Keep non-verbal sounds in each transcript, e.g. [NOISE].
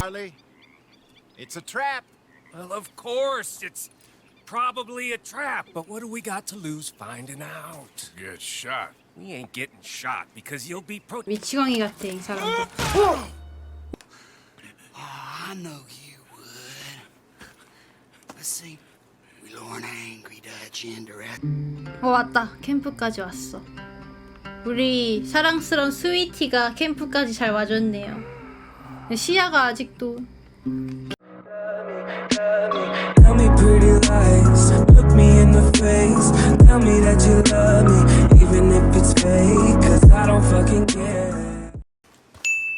Charlie, it's a trap. Well, of course, it's probably a trap, but what do we got to lose finding out? Get shot. We ain't getting shot because you'll be pro. 미치광이 같아 이 사람들. I know you would. Let's see. We lure an angry Dutch into it. 어 왔다 캠프까지 왔어. 우리 사랑스러운 스위티가 캠프까지 잘 와줬네요. 시야가 아직도 Tell me pretty lies, look me in the face. Tell me that you love me, even if it's fake. Cause I don't fucking care.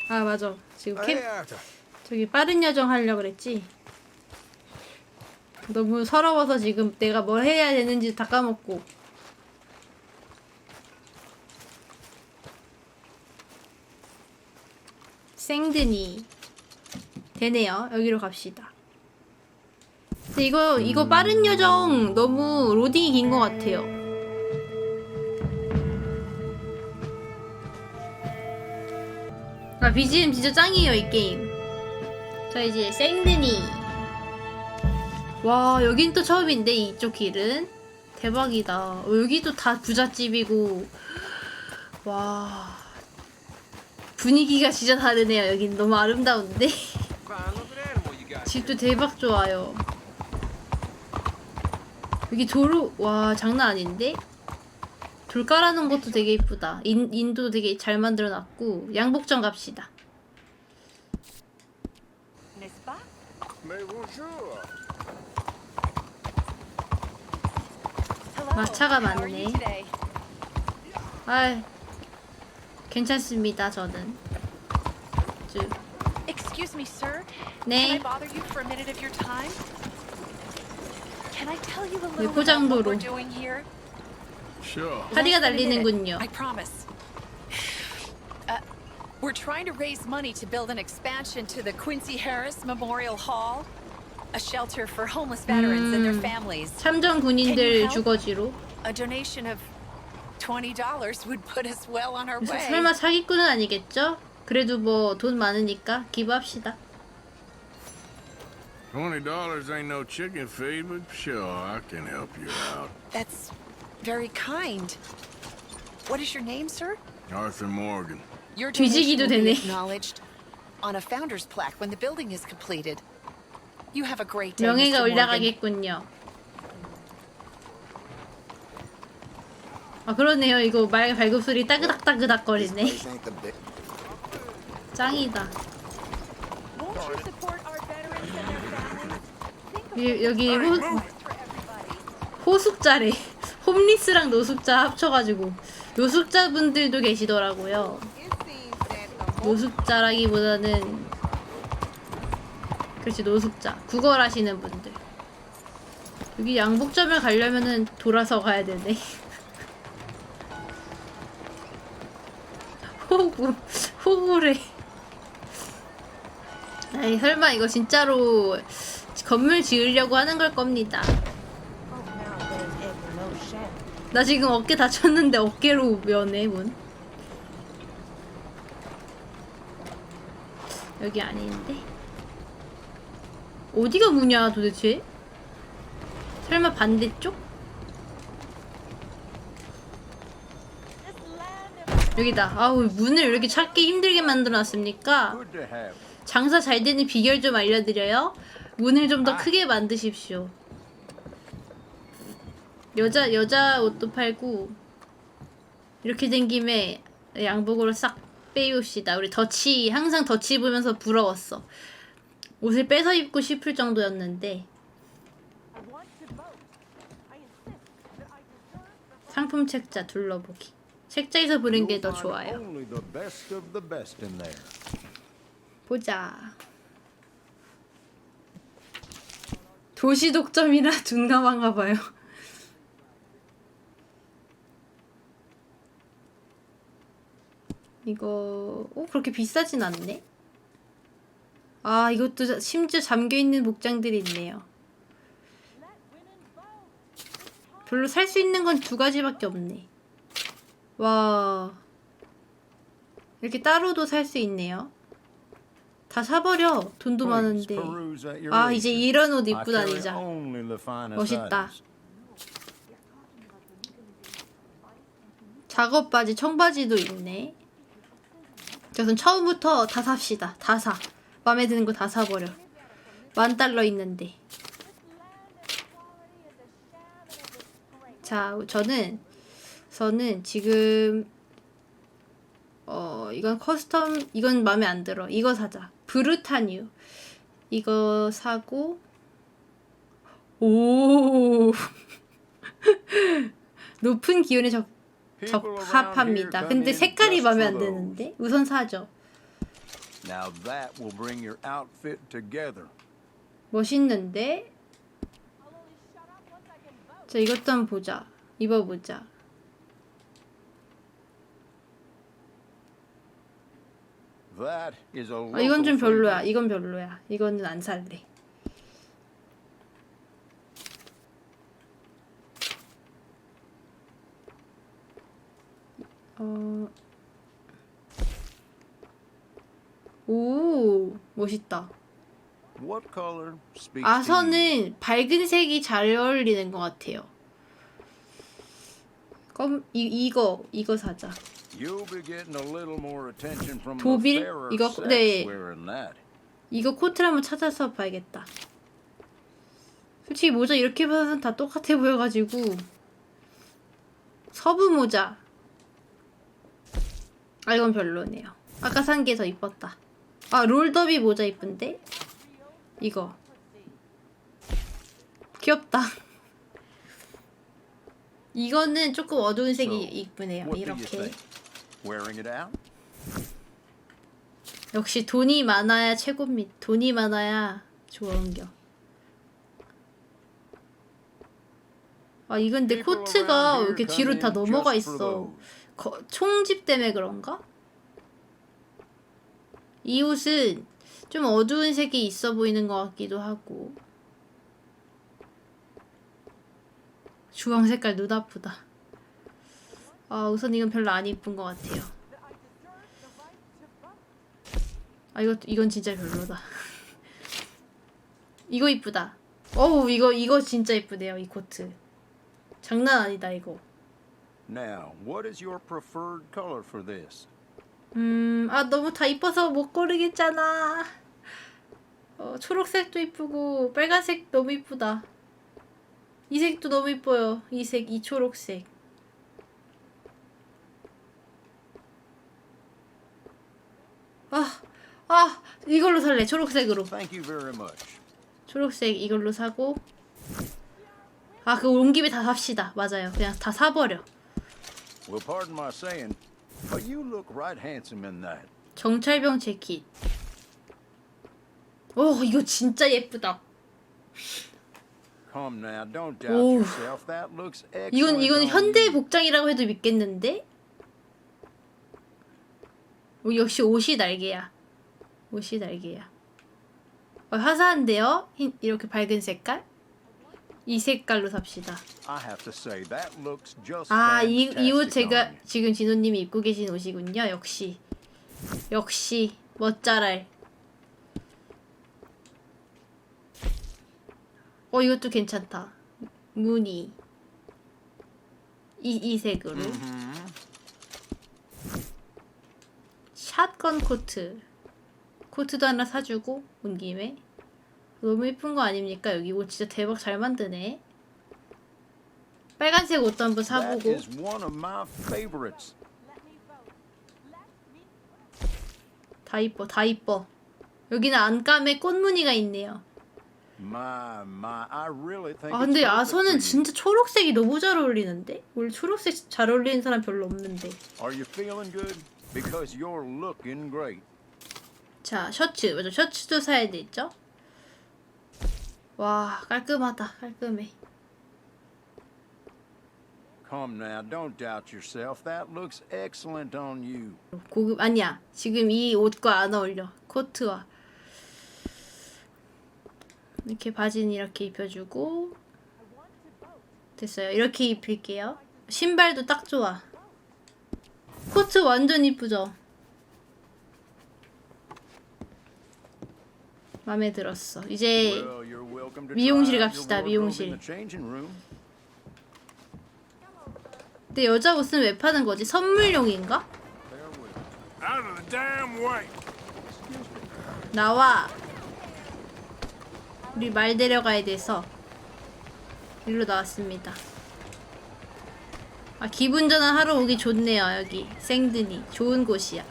아 맞아 지금 캠 저기 빠른 여정 하려고 그랬지. 너무 서러워서 지금 내가 뭘 해야 되는지 다 까먹고. 생드니 되네요. 여기로 갑시다. 근데 이거 이거 빠른 여정 너무 로딩이 긴 것 같아요. 아 BGM 진짜 짱이에요 이 게임. 자 이제 생드니. 와 여긴 또 처음인데 이쪽 길은 대박이다. 어, 여기도 다 부잣집이고 와 분위기가 진짜 다르네요. 여긴 너무 아름다운데 집도 대박 좋아요. 여기 도로 와 장난 아닌데 돌 깔아놓은 것도 되게 이쁘다. 인 인도 되게 잘 만들어놨고 양복점 갑시다. 마차가 많네. 아 괜찮습니다 저는. 쭉. Excuse me, sir. Can I 네. bother you for a minute of your time? Can I tell you a 네, little about what 포장도로. we're doing here? Sure. 다리가 Less than a minute, 날리는군요. I promise. [SIGHS] Uh, we're trying to raise money to build an expansion to the Quincy Harris Memorial Hall, a shelter for homeless veterans and their 음. families. 참전 Can you 군인들 help? 주거지로. A donation of twenty dollars would put us well on our 서- way. 설마 사기꾼은 아니겠죠? 그래도 뭐 돈 많으니까 기부합시다. Twenty dollars ain't no chicken feed, but sure, I can help you out. That's very kind. What is your name, sir? Arthur Morgan. Your 뒤지기도 donation will be 되네. acknowledged on a founder's plaque when the building is completed. You have a great day, 명예가 Mr. Morgan. 올라가겠군요. 아 그러네요. 이거 말 발굽소리 따그닥따그닥 거리네. 짱이다. 여- 여기 호. 호숙자래. [LAUGHS] 홈리스랑 노숙자 합쳐가지고 노숙자분들도 계시더라고요. 노숙자라기보다는 그렇지 노숙자 구걸 하시는 분들 여기 양복점을 가려면은 돌아서 가야 되네 [LAUGHS] 호구 호구래 아이 설마 이거 진짜로 건물 지으려고 하는 걸 겁니다. 나 지금 어깨 다쳤는데 어깨로 면해 문. 여기 아닌데? 어디가 문이야 도대체? 설마 반대쪽 여기다 아우 문을 왜 이렇게 찾기 힘들게 만들어놨습니까. 장사 잘 되는 비결 좀 알려드려요 문을 좀 더 크게 만드십시오 여자 여자 옷도 팔고 이렇게 된 김에 양복으로 싹 빼입읍시다. 우리 덧치 항상 덧치 입으면서 부러웠어. 옷을 뺏어 입고 싶을 정도였는데 상품 책자 둘러보기. 책자에서 보는 게 더 좋아요. 보자. 도시 독점이라 [LAUGHS] 둔감한가 봐요. 이거 어 그렇게 비싸진 않네. 아 이것도 자- 심지어 잠겨 있는 복장들이 있네요. 별로 살 수 있는 건 두 가지밖에 없네. 와 이렇게 따로도 살 수 있네요. 다 사버려. 돈도 많은데. 아 이제. 이런 옷 입고 다니자. 멋있다. 작업 바지, 청바지도 있네. 그래서 처음부터 다 삽시다. 다 사. 마음에 드는 거 다 사버려. 만 달러 있는데. 자, 저는 저는 지금 어 이건 커스텀 이건 마음에 안 들어. 이거 사자. 브루타뉴. 이거 사고 오 [LAUGHS] 높은 기온에 적 적합합니다. 근데 색깔이 마음에 안. 드는데 우선 사죠. 멋있는데. 자 이것도 한번 보자. 입어보자. That is a 아, 이건 좀 별로야. 이건 별로야. 이거는 안 살래. 어. 오, 멋있다. 아서는 밝은 색이 잘 어울리는 것 같아요. 검, 이, 이거, 이거 사자. 도빌? 이거- 네. 이거 코트를 한번 찾아서 봐야겠다. 솔직히 모자 이렇게 봐서는 다 똑같아 보여가지고 서부 모자. 아 이건 별로네요. 아까 산 게 더 이뻤다. 아 롤더비 모자 이쁜데? 이거 귀엽다. [LAUGHS] 이거는 조금 어두운 색이 이쁘네요. 이렇게. Think? Wearing it out? 역시 돈이 많아야 최고입니다. 돈이 많아야 좋은겨. 아 이건 내 People 코트가 왜 이렇게 뒤로 다 넘어가 있어. 거, 총집 때문에 그런가? 이 옷은 좀 어두운 색이 있어 보이는 것 같기도 하고. 주황 색깔 눈 아프다. 아 우선 이건 별로 안 이쁜 것 같아요. 아 이거 이건 진짜 별로다. [LAUGHS] 이거 이쁘다. 어우 이거 이거 진짜 이쁘네요 이 코트. 장난 아니다 이거. Now, what is your preferred color for this? 음, 아 너무 다 이뻐서 못 고르겠잖아. 어, 초록색도 이쁘고 빨간색 너무 이쁘다. 이 색도 너무 이뻐요. 이 색, 이 초록색. 아, 아 이걸로 살래. 초록색으로. 초록색 이걸로 사고. 아, 그거 온 김에 다 삽시다. 맞아요. 그냥 다 사버려. 정찰병 재킷. 오, 이거 진짜 예쁘다. Excellent. 이건 이건 현대. 복장이라고 해도 믿겠는데? 오, 역시 옷이 날개야. 옷이 날개야. 어, 화사한데요? 흰, 이렇게 밝은 색깔? 이 색깔로 삽시다. I have to say that looks just 아, 이, 이옷 fantastic 제가. 지금 진호님이 입고 계신 옷이군요. 역시. 역시 멋자랄. 어, 이것도 괜찮다. 무늬. 이, 이 색으로. 샷건 코트. 코트도 하나 사주고 온 김에. 너무 예쁜 거 아닙니까? 여기 옷 진짜 대박 잘 만드네. 빨간색 옷도 한번 사보고. 다 이뻐, 다 이뻐. 여기는 안감에 꽃무늬가 있네요. 아 근데 아서는. 진짜 초록색이 너무 잘 어울리는데? 원래 초록색 잘 어울리는 사람 별로 없는데. Because you're looking great. 자, 셔츠. 맞아, 셔츠도 사야 되죠? 와, 깔끔하다. 깔끔해. Come now, don't doubt yourself. That looks excellent on you. 고급 아니야. 지금 이 옷과 안 어울려. 코트와. 이렇게 바지는 이렇게 입혀주고 됐어요. 이렇게 입힐게요. 신발도 딱 좋아. 스포츠 완전 이쁘죠? 마음에 들었어. 이제 미용실 갑시다. 미용실. 근데 여자 옷은 왜 파는 거지? 선물용인가? 나와. 우리 말 데려가야 돼서 일로 나왔습니다. 아 기분 전환 하러 오기 좋네요 여기 생드니 좋은 곳이야.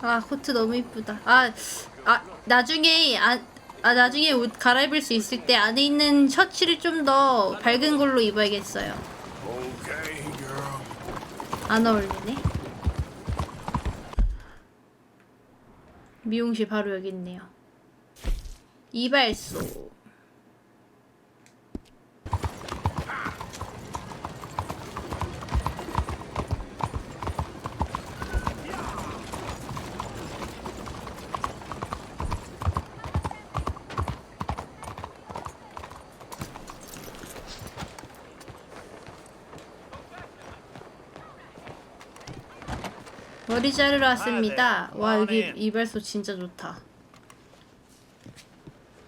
아 코트 너무 이쁘다. 아, 아 나중에 아, 아 나중에 옷 갈아입을 수 있을 때 안에 있는 셔츠를 좀 더 밝은 걸로 입어야겠어요. 안 어울리네. 미용실 바로 여기 있네요. 이발소. 머리 자르러 왔습니다. 와 여기 이발소 진짜 좋다.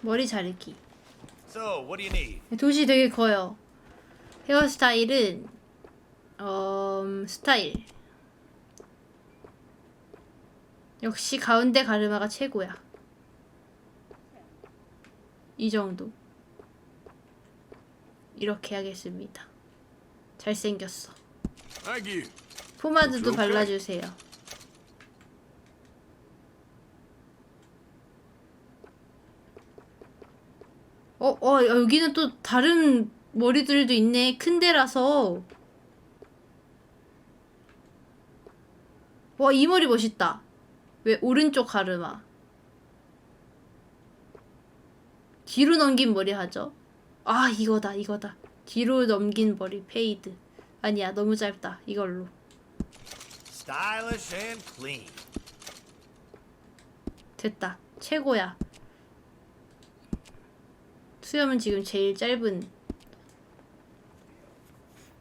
머리 자르기. So, what do you need? 도시 되게 커요. 헤어스타일은 음, 스타일. 역시 가운데 가르마가 최고야. 이 정도. 이렇게 하겠습니다. 잘생겼어. 포마드도. 발라주세요. 어, 어, 여기는 또 다른 머리들도 있네. 큰 데라서. 와, 이 머리 멋있다. 왜 오른쪽 가르마. 뒤로 넘긴 머리 하죠? 아, 이거다, 이거다. 뒤로 넘긴 머리, 페이드. 아니야, 너무 짧다. 이걸로. 됐다. 최고야. 수염은 지금 제일 짧은.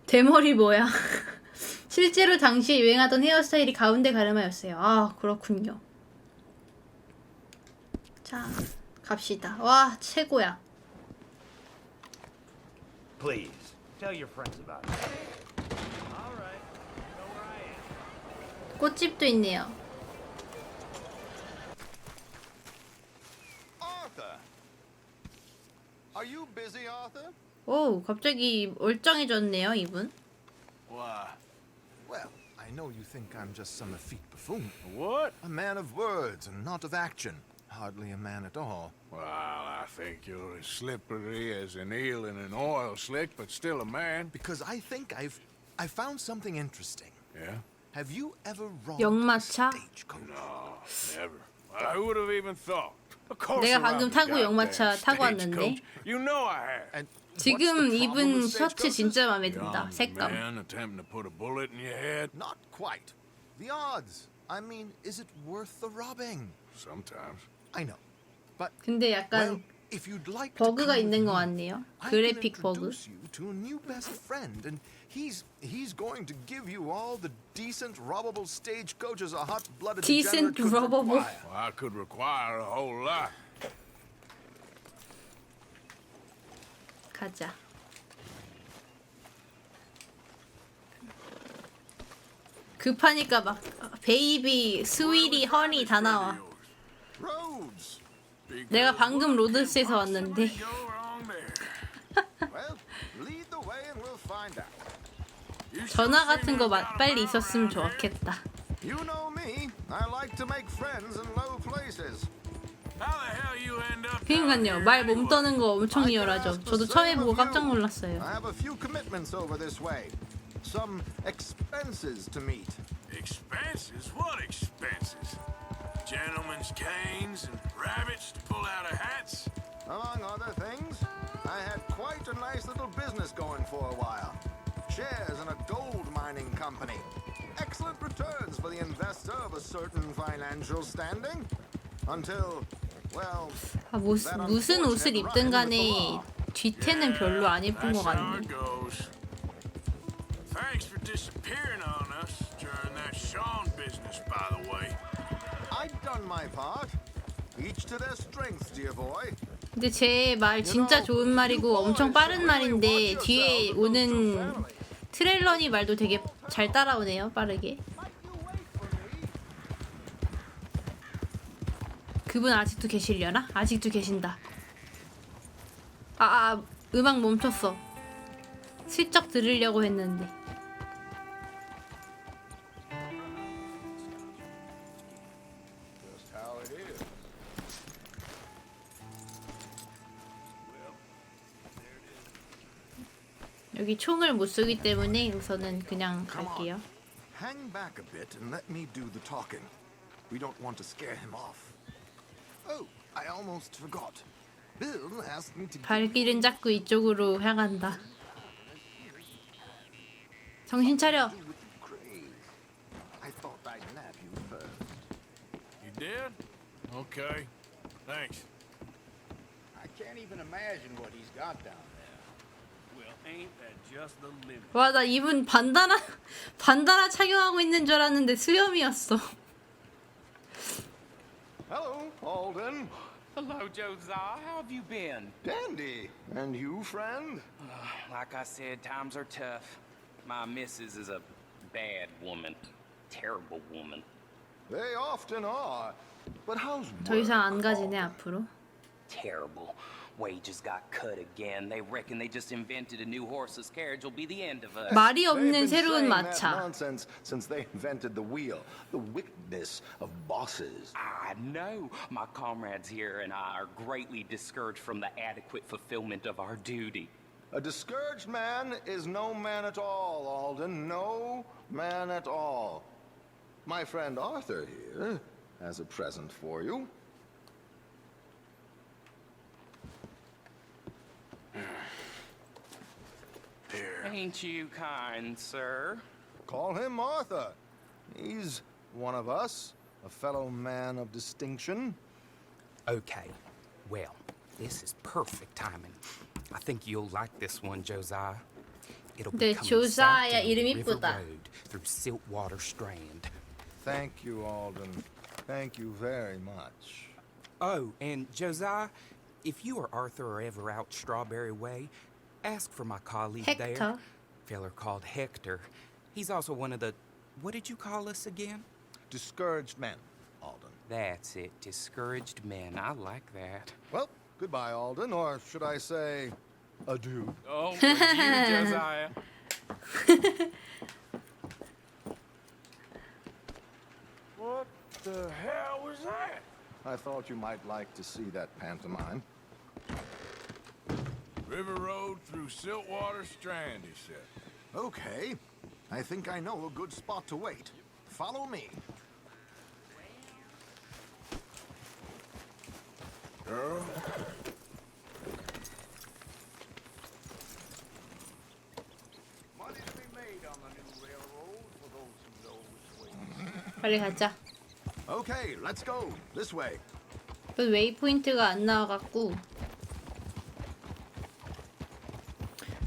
대머리 뭐야? [LAUGHS] 실제로 당시에 유행하던 헤어스타일이 가운데 가르마였어요. 아, 그렇군요. 자, 갑시다. 와, 최고야. Please, tell your friends about it. 꽃집도 있네요. Are you busy, Arthur? 오, 갑자기 멀쩡해졌네요, 이분. Why? Well, I know you think I'm just some effete buffoon. What? A man of words and not of action. Hardly a man at all. Well, I think you're as slippery as an eel in an oil slick, but still a man. Because I think I've I found something interesting. Yeah? Have you ever robbed 역마차? a stagecoach? No, never. I would have even thought. Of course 내가 방금 타고 goddamn 타고 왔는데. stagecoach. You know I have. And what's 지금 입은 셔츠? 진짜 마음에 든다. 색감. man attempting to put a bullet in your head. Not quite. The odds. I mean, is it worth the robbing? Sometimes. I know. But 근데 약간 if you'd like to 버그가 있는 것 같네요. 그래픽 버그. introduce you to a new best friend, and he's he's going to give you all the decent robbable stagecoaches a hot-blooded Decent robbable? Well, I could require a whole lot. 가자. 급하니까 막 베이비, 스위리, 허니 다 나와. Roads. 내가 방금 로드스에서 왔는데 전화 같은 거 마- 빨리 있었으면 around here. 좋았겠다. You know me. I like to make friends in low places. How the hell you end up down 그러니까요. here 말몸 anyway? 떠는 거 엄청 리얼하죠. 저도 처음에 보고 깜짝. 놀랐어요. I have a few commitments over this way. Some expenses to meet. Expenses? What expenses? Gentlemen's canes and rabbits to pull out of hats? Among other things, I had quite a nice little business going for a while. Shares in a gold mining company. Excellent returns for the investor of a certain financial standing. Until, well, 아, 뭐, 무슨 옷을 입든 간에 뒤태는 별로 안 예쁜 것 That's how 같네. it goes. Thank Thanks for disappearing on us 근데 제 말 진짜 좋은 말이고 엄청 빠른 말인데 뒤에 오는 트레일러니 말도 되게 잘 따라오네요 빠르게. 그분 아직도 계시려나? 아직도 계신다. 아, 아 음악 멈췄어. 슬쩍 들으려고 했는데 여기 총을 못 쏘기 때문에 우선은 그냥 갈게요 Hang back a bit and let me do the talking. We don't want to scare him off. Oh, I almost forgot. Bill asked me to 발길은 자꾸 이쪽으로 향한다 정신 차려. I thought I'd nab you first. You did? Okay. Thanks. I can't even imagine what he's got down 와 나 이분 반다나 [LAUGHS] 반다나 착용하고 있는 줄 알았는데 수염이었어. Hello, Alden. Hello, Josiah. How have you been? Dandy. And you, friend? Like I said, times are tough. My missus is a bad woman. Terrible woman. They often are. But how's 더 이상 안 work, 가지네 Alden? 앞으로. Terrible. Wages got cut again. They reckon they just invented a new horseless carriage will be the end of us. 말이 They've 없는 been 새로운 saying that 마차. nonsense since they invented the wheel. The wickedness of bosses. I know. My comrades here and I are greatly discouraged from the adequate fulfillment of our duty. A discouraged man is no man at all, Alden. No man at all. My friend Arthur here has a present for you. Ain't you kind, sir? Call him Arthur. He's one of us, a fellow man of distinction. Okay, well, this is perfect timing. I think you'll like this one, Josiah. It'll be coming Josiah south down River Road through Siltwater Strand. Thank you, Alden. Thank you very much. Oh, and Josiah, if you or Arthur are ever out Strawberry Way, ask for my colleague there. Hector. Feller called Hector. He's also one of the. What did you call us again? Discouraged men, Alden. That's it. Discouraged men. I like that. Well, goodbye, Alden, or should I say, adieu. Oh, you, [LAUGHS] Josiah. What the hell was that? I thought you might like to see that pantomime. River Road through Siltwater Strand, he said. Okay, I think I know a good spot to wait. Follow me. Girl, Money to be made on the new railroad for those who know which way. 빨리 가자. Okay, let's go. This way. 그 웨이포인트가 안 나와갖고.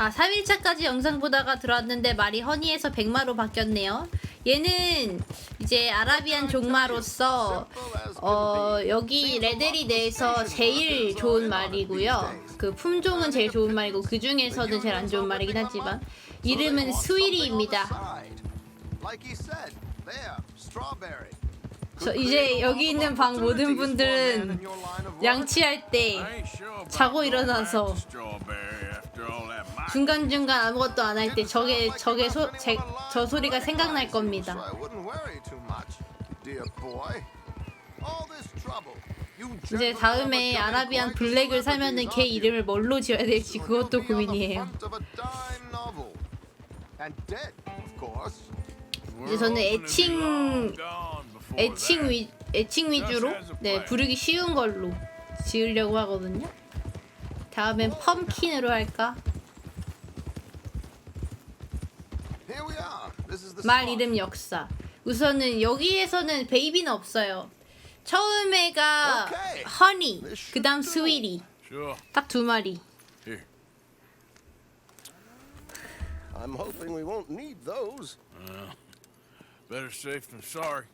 아 3일차까지 영상 보다가 들어왔는데 말이 허니에서 백마로 바뀌었네요. 얘는 이제 아라비안 종마로서 어 여기 레데리 내에서 제일 좋은 말이고요. 그 품종은 제일 좋은 말이고 그 중에서는 제일 안 좋은 말이긴 하지만 이름은 스위리입니다. 저 이제 여기 있는 방 모든 분들은 양치할 때 자고 일어나서 to Strawberry after all that might. 중간 중간 아무것도 안 할 때 저게 저게 소, 제, 저 소리가 생각날 겁니다. 이제 다음에 아라비안 블랙을 사면은 걔? 이름을 뭘로 지어야 될지 그것도 고민이에요. 이제 저는 애칭 애칭. 위 애칭 위주로 네 부르기 쉬운 걸로 지으려고 하거든요. 다음엔 펌킨으로 할까? 말. 이름 역사. 우선은 여기에서는 베이비는 없어요. 처음에가. 허니, 그다음 스위리. 딱 두 마리. I'm hoping we won't need those. Well, better safe than sorry.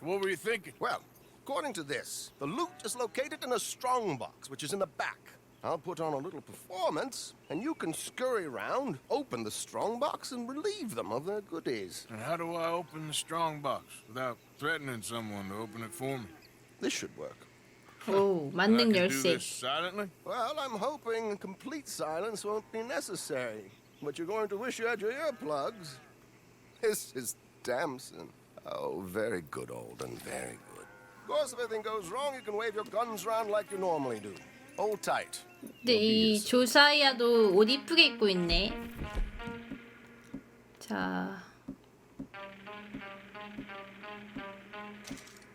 So what were you thinking? Well, according to this, the loot is located in a strong box, which is in the back. I'll put on a little performance, and you can scurry around, open the strong box, and relieve them of their goodies. And how do I open the strong box without threatening someone to open it for me? This should work. 오, I [LAUGHS] 만능 can do 열쇠. this silently? Well, I'm hoping complete silence won't be necessary. But you're going to wish you had your earplugs. This is Damson. Oh, very good, Alden, very good. Of course, if anything goes wrong, you can wave your guns around like you normally do. Hold tight. 근데 이 조사이아도 옷 이쁘게 입고 있네. 자.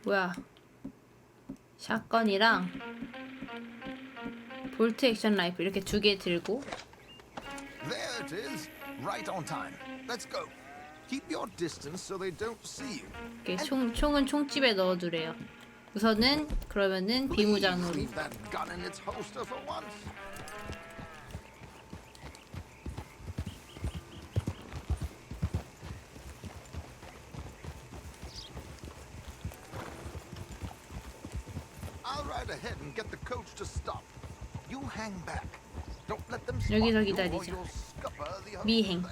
뭐야. 샷건이랑 볼트 액션 라이플 이렇게 두 개 들고 There it is, right on time. Let's go. Keep your distance so they don't see you. 이렇게 총, 총은 총집에 넣어두래요. 우선은 그러면은 비무장으로 여기서 기다리자. 미행.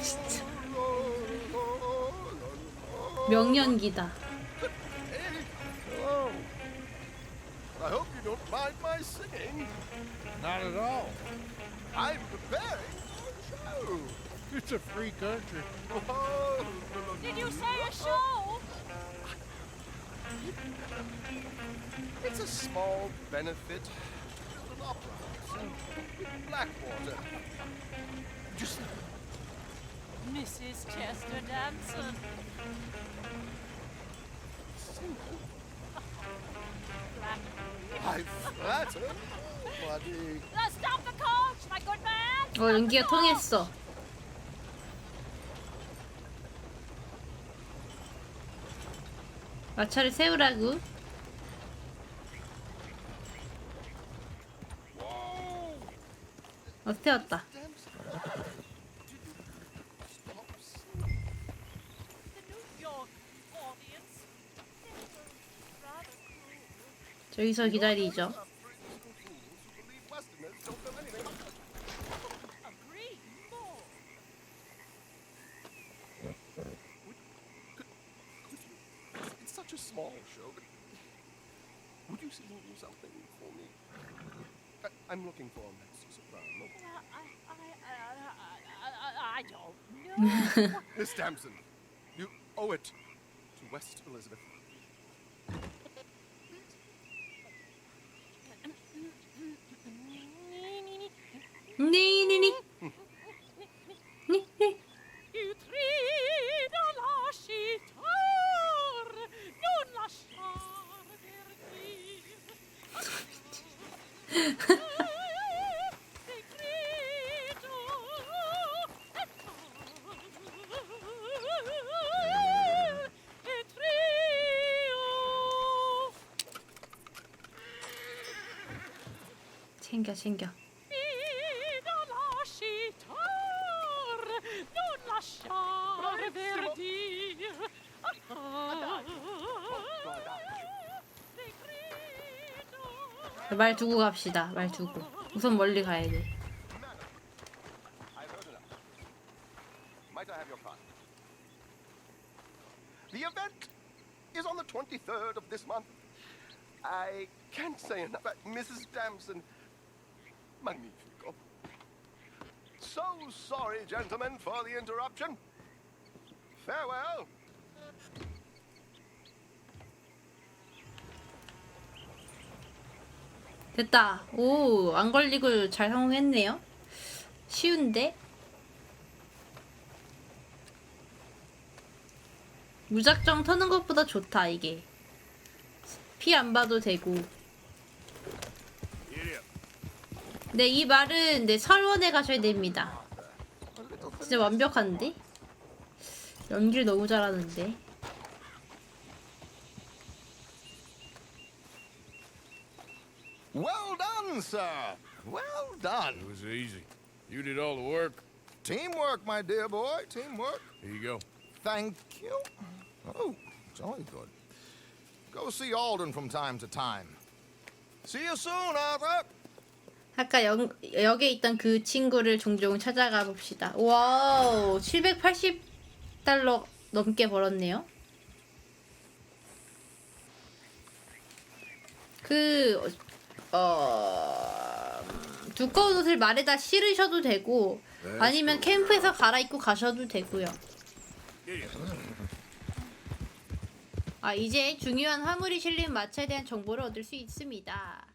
thing. 명년기다. Hello. I hope you don't mind my singing. Not at all. I'm preparing for a show. It's a free country. Oh, Did you say a show? It's a small benefit. An opera house in Blackwater. Just Mrs. Chester Damson. I flatter, buddy. Let's stop the coach, my good man. 어 연기가 통했어. 마차를 세우라고. 어 세웠다. The New York audience. They were rather cruel. 저기서 기다리죠. Believe Westerners don't know anything about Agree more. It's such a small show, but would you sing something for me? I, I'm looking for a mezzo soprano. I, I, I, I, I don't know. Miss Damson, you owe it to West Elizabeth. 네네네. 네, 네. E trionf. 챙겨 챙겨. 말 두고 갑시다. 말 두고. 우선 멀리 가야 돼. The event is on the 23rd of this month. I can't say enough. But Mrs. Damson, magnifico. So sorry, gentlemen, for the interruption. Farewell. 됐다. 오, 안 걸리고 잘 성공했네요. 쉬운데? 무작정 터는 것보다 좋다, 이게. 피 안 봐도 되고. 네, 이 말은 네, 설원에 가셔야 됩니다. 진짜 완벽한데? 연기를 너무 잘하는데. Well done, sir. Well done. It was easy. You did all the work. Teamwork, my dear boy. Teamwork. Here you go. Thank you. Oh, jolly good. Go see Alden from time to time. See you soon, Arthur. 아까 역, 역에 있던 그 친구를 종종 찾아가 봅시다. 와우, 780달러 넘게 벌었네요. 그, 어, 두꺼운 옷을 말에다 실으셔도 되고, 아니면 캠프에서 갈아입고 가셔도 되고요. 아, 이제 중요한 화물이 실린 마차에 대한 정보를 얻을 수 있습니다.